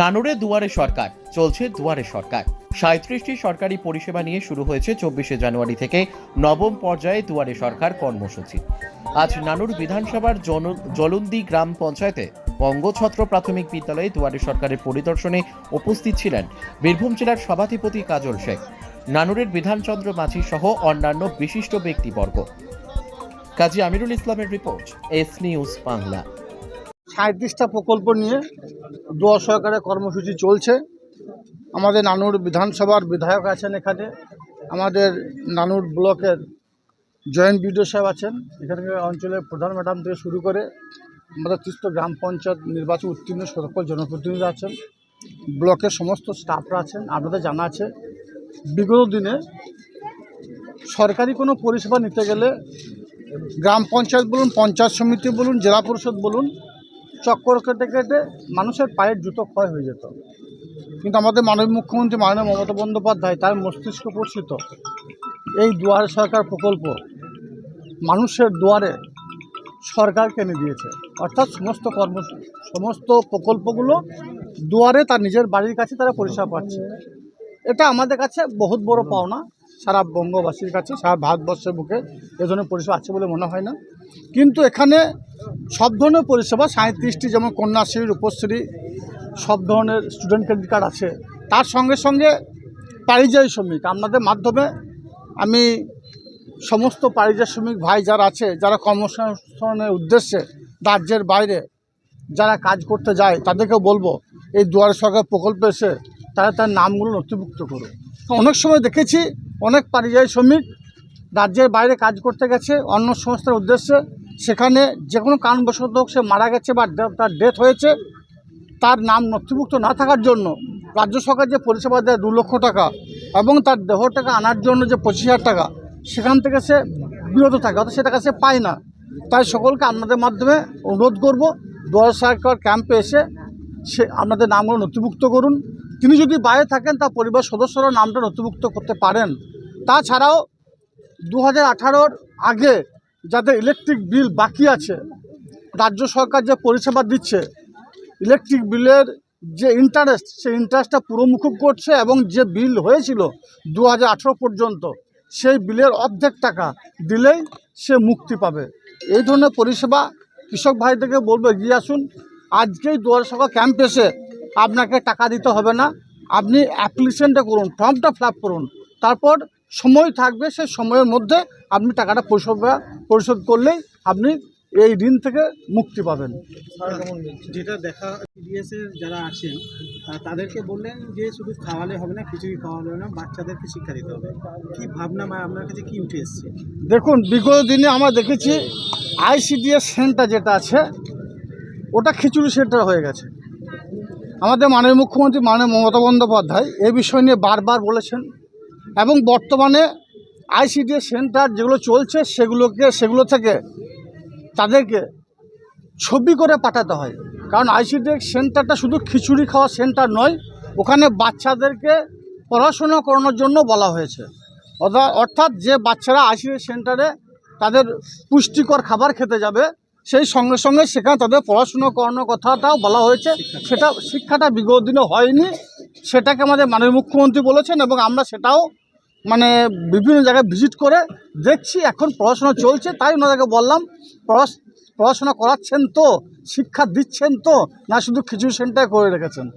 নানুরে দুয়ারে সরকার, চলছে দুয়ারে সরকার। সাঁত্রিশটি সরকারি পরিষেবা নিয়ে শুরু হয়েছে চব্বিশে জানুয়ারি থেকে নবম পর্যায়ে দুয়ারে সরকার কর্মসূচি। আজ নানুর বিধানসভার জলন্দি গ্রাম পঞ্চায়েতে বঙ্গছত্র প্রাথমিক বিদ্যালয়ে দুয়ারে সরকারের পরিদর্শনে উপস্থিত ছিলেন বীরভূম জেলার সভাধিপতি কাজল শেখ। নানুরের বিধানচন্দ্র মাঝি সহ অন্যান্য বিশিষ্ট ব্যক্তিবর্গ। কাজী আমিরুল ইসলামের রিপোর্ট, এস নিউজ বাংলা। সাঁত্রিশটা প্রকল্প নিয়ে দুয়ার সরকারের কর্মসূচি চলছে। আমাদের নানুর বিধানসভার বিধায়ক আছেন এখানে। আমাদের নানুর ব্লকের জয়েন্ট বিডিও সাহেব আছেন। এখানকার অঞ্চলের প্রধান ম্যাডাম থেকে শুরু করে আমাদের তিস্ত গ্রাম পঞ্চায়েত নির্বাচন উত্তীর্ণ সকল জনপ্রতিনিধি আছেন। ব্লকের সমস্ত স্টাফরা আছেন, আপনাদের জানা আছে। বিগত দিনে সরকারি কোনো পরিষেবা নিতে গেলে গ্রাম পঞ্চায়েত বলুন, পঞ্চায়েত সমিতি বলুন, জেলা পরিষদ বলুন চক্কর কেটে কেটে মানুষের পায়ের জুতো ক্ষয় হয়ে যেত। কিন্তু আমাদের মাননীয় মুখ্যমন্ত্রী মাননীয় মমতা বন্দ্যোপাধ্যায় তার মস্তিষ্ক পরিচিত এই দুয়ারে সরকার প্রকল্প মানুষের দুয়ারে সরকার কেনে দিয়েছে। অর্থাৎ সমস্ত কর্ম, সমস্ত প্রকল্পগুলো দুয়ারে তার নিজের বাড়ির কাছে তারা পরিষেবা পাচ্ছে। এটা আমাদের কাছে বহুত বড় পাওনা। সারা বঙ্গবাসীর কাছে, সারা ভারতবর্ষের বুকে এ ধরনের পরিষেবা আছে বলে মনে হয় না। কিন্তু এখানে সব ধরনের পরিষেবা সাঁত্রিশটি যেমন কন্যাশ্রী রূপশ্রী সব ধরনের স্টুডেন্ট ক্রেডিট কার্ড আছে। তার সঙ্গে সঙ্গে পারিযায়ী শ্রমিক, আপনাদের মাধ্যমে আমি সমস্ত পারিযায়ী শ্রমিক ভাই যারা আছে, যারা কর্মসংস্থানের উদ্দেশ্যে রাজ্যের বাইরে যারা কাজ করতে যায় তাদেরকে বলব, এই দুয়ারে সরকার প্রকল্পে এসে তারা তার নামগুলো নথিভুক্ত করুন। অনেক সময় দেখেছি অনেক পারিযায়ী শ্রমিক রাজ্যের বাইরে কাজ করতে গেছে, অন্য সংস্থার উদ্দেশ্যে। সেখানে যে কোনো কারণবশত হোক সে মারা গেছে বা তার ডেথ হয়েছে, তার নাম নথিভুক্ত না থাকার জন্য রাজ্য সরকার যে পরিষেবা দেয় দু লক্ষ টাকা এবং তার দেহ টাকা আনার জন্য যে পঁচিশ হাজার টাকা, সেখান থেকে সে বিরত থাকে, অর্থাৎ সে টাকা সে পায় না। তাই সকলকে আপনাদের মাধ্যমে অনুরোধ করব দুয়ার সরকার ক্যাম্পে এসে সে আপনাদের নামগুলো নথিভুক্ত করুন। তিনি যদি বাইরে থাকেন, তার পরিবার সদস্যরা নামটা নথিভুক্ত করতে পারেন। তাছাড়াও দু হাজার আগে যাদের ইলেকট্রিক বিল বাকি আছে, রাজ্য সরকার যে পরিষেবা দিচ্ছে ইলেকট্রিক বিলের যে ইন্টারেস্ট সেই ইন্টারেস্টটা পুরো মুকুব করছে এবং যে বিল হয়েছিল দু হাজার আঠেরো পর্যন্ত, সেই বিলের অর্ধেক টাকা দিলেই সে মুক্তি পাবে। এই ধরনের পরিষেবা কৃষক ভাইদেরকে বলব, এগিয়ে আসুন। আজকেই দুয়ার সরকার ক্যাম্প এসে আপনাকে টাকা দিতে হবে না। আপনি অ্যাপ্লিকেশনটা করুন ফর্মটা ফিল করুন। তারপর সময় থাকবে সেই সময়ের মধ্যে আপনি টাকাটা পরিশোধ পরিশোধ করলেই আপনি এই ঋণ থেকে মুক্তি পাবেন। যেটা দেখা সিডিএসের যারা আছেন তাদেরকে বললেন যে শুধু খাওয়ালে হবে না কিছুই খাওয়ালে হবে না বাচ্চাদেরকে শিক্ষা দিতে হবে। কি ভাবনা বা আপনার কাছে কী উঠে এসছে দেখুন বিগত দিনে আমরা দেখেছি আইসিডিএস সেন্টার যেটা আছে ওটা খিচুড়ি সেন্টার হয়ে গেছে। আমাদের মাননীয় মুখ্যমন্ত্রী মাননীয় মমতা বন্দ্যোপাধ্যায় এ বিষয় নিয়ে বারবার বলেছেন এবং বর্তমানে আইসিডিএস সেন্টার যেগুলো চলছে সেগুলোকে, সেগুলো থেকে তাদেরকে ছবি করে পাঠাতে হয়। কারণ আইসিডিএস সেন্টারটা শুধু খিচুড়ি খাওয়া সেন্টার নয়, ওখানে বাচ্চাদেরকে পড়াশোনা করানোর জন্য বলা হয়েছে। অর্থাৎ যে বাচ্চারা আইসিডিএস সেন্টারে তাদের পুষ্টিকর খাবার খেতে যাবে সেই সঙ্গে সঙ্গে সেখানে তাদের পড়াশুনো করানোর কথাটাও বলা হয়েছে। সেটা শিক্ষাটা বিগত দিনে হয়নি। সেটাকে আমাদের মাননীয় মুখ্যমন্ত্রী বলেছেন এবং আমরা সেটাও মানে বিভিন্ন জায়গায় ভিজিট করে দেখছি, এখন পড়াশোনা চলছে, তাই ওনাদেরকে বললাম পড়াশ- পড়াশোনা করাচ্ছেন তো, শিক্ষা দিচ্ছেন তো, না শুধু খিচুড়ি সেন্টার করে রেখেছেন।